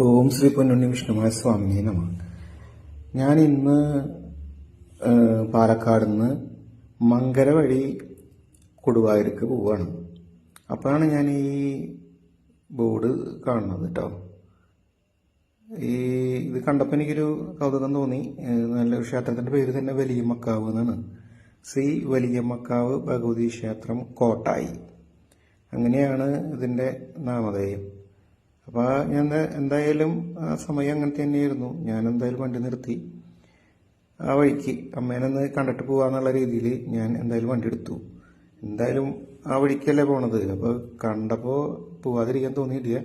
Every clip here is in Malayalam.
ഓം ശ്രീ പൊന്നുണ്ണി വിഷ്ണുമായ സ്വാമിനെ നമ. ഞാൻ ഇന്ന് പാലക്കാട് നിന്ന് മങ്കര വഴി കൊടുവായൂർക്ക് പോവാണ്. അപ്പോഴാണ് ഞാൻ ഈ ബോർഡ് കാണുന്നത് കേട്ടോ. ഈ ഇത് കണ്ടപ്പോൾ എനിക്കൊരു കൗതുകം തോന്നി. നല്ല ക്ഷേത്രത്തിന്റെ പേര് തന്നെ വലിയ മക്കാവ് എന്നാണ്. ശ്രീ വലിയ മക്കാവ് ഭഗവതി ക്ഷേത്രം കോട്ടായി. അങ്ങനെയാണ് ഇതിന്റെ നാമധേയം. അപ്പൊ ഞാൻ എന്തായാലും ആ സമയം അങ്ങനെ തന്നെയായിരുന്നു. ഞാൻ എന്തായാലും വണ്ടി നിർത്തി. ആ വഴിക്ക് അമ്മേനൊന്ന് കണ്ടിട്ട് പോവാന്നുള്ള രീതിയിൽ ഞാൻ എന്തായാലും വണ്ടി എടുത്തു. എന്തായാലും ആ വഴിക്കല്ലേ പോണത്. അപ്പൊ കണ്ടപ്പോ പോവാതിരിക്കാൻ തോന്നിയില്ല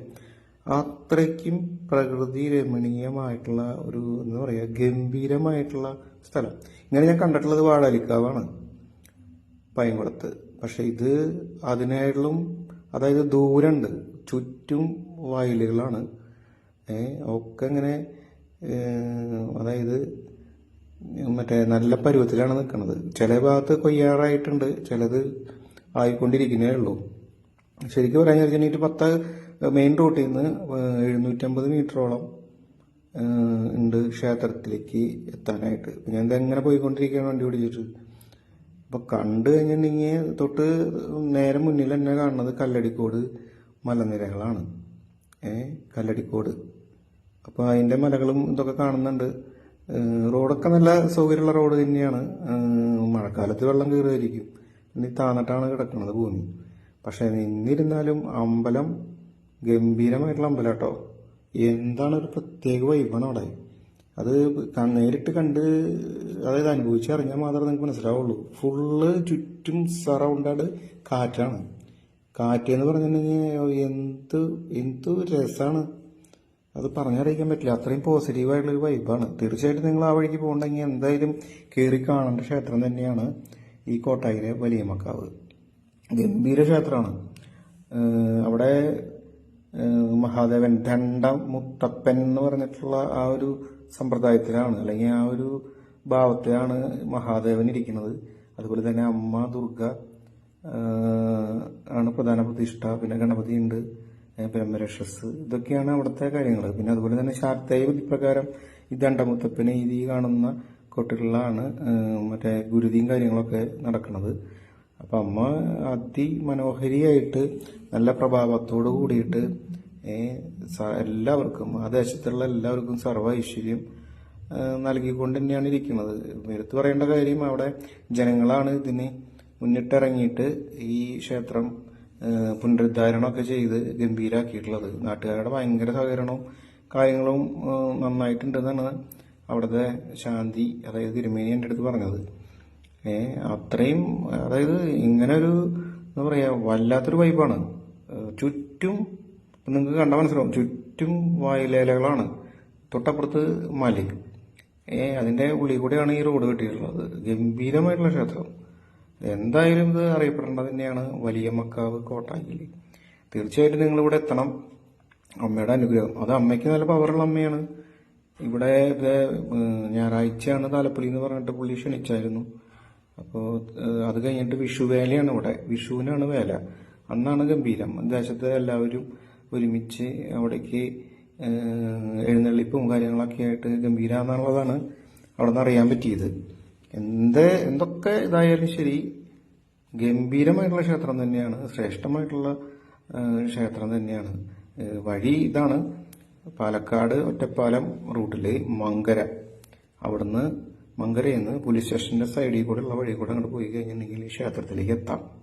അത്രയ്ക്കും പ്രകൃതി രമണീയമായിട്ടുള്ള ഒരു എന്താ പറയാ ഗംഭീരമായിട്ടുള്ള സ്ഥലം. ഇങ്ങനെ ഞാൻ കണ്ടിട്ടുള്ളത് വാഴാലിക്കാവാണ് പൈങ്കുളത്ത്. പക്ഷെ ഇത് അതിനേക്കാളും അതായത് ദൂരമുണ്ട് ചുറ്റും വയലുകളാണ്. ഒക്കെ ഇങ്ങനെ അതായത് മറ്റേ നല്ല പരുവത്തിലാണ് നിൽക്കുന്നത് ചില ഭാഗത്ത് കൊയ്യാറായിട്ടുണ്ട് ചിലത് ആയിക്കൊണ്ടിരിക്കുന്നേ ഉള്ളൂ. ശരിക്കും പറയാൻ വെച്ചിട്ടുണ്ടെങ്കിൽ പത്ത് മെയിൻ റൂട്ടിൽ നിന്ന് എഴുന്നൂറ്റമ്പത് മീറ്ററോളം ഉണ്ട് ക്ഷേത്രത്തിലേക്ക് എത്താനായിട്ട്. ഞാൻ ഇതെങ്ങനെ പോയിക്കൊണ്ടിരിക്കുകയാണ് വണ്ടി ഓടിച്ചിട്ട് അപ്പോൾ കണ്ടു കഴിഞ്ഞിട്ടുണ്ടെങ്കിൽ തൊട്ട് നേരെ മുന്നിൽ തന്നെ കാണുന്നത് കല്ലടിക്കോട് മലനിരകളാണ്. കല്ലടിക്കോട്. അപ്പോൾ അതിന്റെ മലകളും ഇതൊക്കെ കാണുന്നുണ്ട്. റോഡൊക്കെ നല്ല സൗകര്യമുള്ള റോഡ് തന്നെയാണ്. മഴക്കാലത്ത് വെള്ളം കയറുമായിരിക്കും. ഇനി താന്നിട്ടാണ് കിടക്കുന്നത് ഭൂമി. പക്ഷെ നിന്നിരുന്നാലും അമ്പലം ഗംഭീരമായിട്ടുള്ള അമ്പലം കേട്ടോ എന്താണ് ഒരു പ്രത്യേക വൈബാണ് അവിടെ. അത് നേരിട്ട് കണ്ട് അതായത് അനുഭവിച്ചറിഞ്ഞാൽ മാത്രമേ നിങ്ങൾക്ക് മനസ്സിലാവുള്ളൂ. ഫുള്ള് ചുറ്റും സറൗണ്ടഡ് കാറ്റാണ്. കാറ്റ് എന്ന് പറഞ്ഞിട്ടുണ്ടെങ്കിൽ എന്ത് എന്ത് രസമാണ് അത് പറഞ്ഞറിയിക്കാൻ പറ്റില്ല. അത്രയും പോസിറ്റീവ് ആയിട്ടുള്ള ഒരു വൈബാണ് തീർച്ചയായിട്ടും നിങ്ങൾ ആ വഴിക്ക് പോകണമെങ്കിൽ എന്തായാലും കയറി കാണേണ്ട ക്ഷേത്രം തന്നെയാണ് ഈ കോട്ടായിലെ വലിയ മക്കാവ് ഗംഭീര ക്ഷേത്രമാണ്. അവിടെ മഹാദേവൻ രണ്ടാം മുത്തപ്പൻ എന്ന് പറഞ്ഞിട്ടുള്ള ആ ഒരു സമ്പ്രദായത്തിലാണ് അല്ലെങ്കിൽ ആ ഒരു ഭാവത്തിലാണ് മഹാദേവൻ ഇരിക്കുന്നത്. അതുപോലെ തന്നെ അമ്മ ദുർഗ ആണ് പ്രധാന പ്രതിഷ്ഠ. പിന്നെ ഗണപതി ഉണ്ട് ബ്രഹ്മരക്ഷസ്. ഇതൊക്കെയാണ് അവിടുത്തെ കാര്യങ്ങൾ പിന്നെ അതുപോലെ തന്നെ ശാക്തേയ വിധിപ്രകാരം ഈ ദണ്ഡമുത്തപ്പന് ഇതി കാണുന്ന കൊട്ടുകളിലാണ് മറ്റേ ഗുരുതിയും കാര്യങ്ങളൊക്കെ നടക്കുന്നത് അപ്പം അമ്മ അതിമനോഹരിയായിട്ട് നല്ല പ്രഭാവത്തോടു കൂടിയിട്ട് എല്ലാവർക്കും ആ ദേശത്തുള്ള എല്ലാവർക്കും സർവ ഐശ്വര്യം നൽകിക്കൊണ്ട് തന്നെയാണ് ഇരിക്കുന്നത്. എടുത്തു പറയേണ്ട കാര്യം അവിടെ ജനങ്ങളാണ് ഇതിന് മുന്നിട്ടിറങ്ങിയിട്ട് ഈ ക്ഷേത്രം പുനരുദ്ധാരണമൊക്കെ ചെയ്ത് ഗംഭീരാക്കിയിട്ടുള്ളത്. നാട്ടുകാരുടെ ഭയങ്കര സഹകരണവും കാര്യങ്ങളും നന്നായിട്ടുണ്ടെന്നാണ് അവിടുത്തെ ശാന്തി അതായത് തിരുമേനി എന്റെ അടുത്ത് പറഞ്ഞത്. അത്രയും അതായത് ഇങ്ങനെ ഒരു എന്താ പറയുക വല്ലാത്തൊരു വൈബാണ്. ചുറ്റും നിങ്ങൾക്ക് കണ്ടാൽ മനസ്സിലാവും ചുറ്റും വയലേലകളാണ്. തൊട്ടപ്പുറത്ത് മല ഏ അതിന്റെ ഉള്ളിൽ കൂടെയാണ് ഈ റോഡ് കെട്ടിയിട്ടുള്ളത്. ഗംഭീരമായിട്ടുള്ള ക്ഷേത്രം. എന്തായാലും ഇത് അറിയപ്പെടേണ്ടത് തന്നെയാണ് വലിയ മക്കാവ് കോട്ടായിൽ തീർച്ചയായിട്ടും നിങ്ങൾ ഇവിടെ എത്തണം. അമ്മയുടെ അനുഗ്രഹം. അത് അമ്മയ്ക്ക് നല്ല പവറുള്ള അമ്മയാണ്. ഇവിടെ ഞായറാഴ്ചയാണ് താലപ്പൊലി എന്ന് പറഞ്ഞിട്ട് പുള്ളി ക്ഷണിച്ചായിരുന്നു. അപ്പോൾ അത് കഴിഞ്ഞിട്ട് വിഷു വേലയാണ് ഇവിടെ. വിഷുവിനാണ് വേല. അന്നാണ് ഗംഭീരം. ദേശത്തെ എല്ലാവരും ഒരുമിച്ച് അവിടേക്ക് എഴുന്നള്ളിപ്പും കാര്യങ്ങളൊക്കെ ആയിട്ട് ഗംഭീര എന്നുള്ളതാണ് അവിടെ നിന്ന് അറിയാൻ പറ്റിയത്. എന്ത് എന്തൊക്കെ ഇതായാലും ശരി ഗംഭീരമായിട്ടുള്ള ക്ഷേത്രം തന്നെയാണ് ശ്രേഷ്ഠമായിട്ടുള്ള ക്ഷേത്രം തന്നെയാണ്. വഴി ഇതാണ്. പാലക്കാട് ഒറ്റപ്പാലം റൂട്ടിൽ മങ്കര. അവിടുന്ന് മങ്കരയിൽ നിന്ന് പോലീസ് സ്റ്റേഷന്റെ സൈഡിൽ കൂടെ ഉള്ള വഴി കൂടെ അങ്ങോട്ട് പോയി കഴിഞ്ഞിട്ടുണ്ടെങ്കിൽ ക്ഷേത്രത്തിലേക്ക് എത്താം.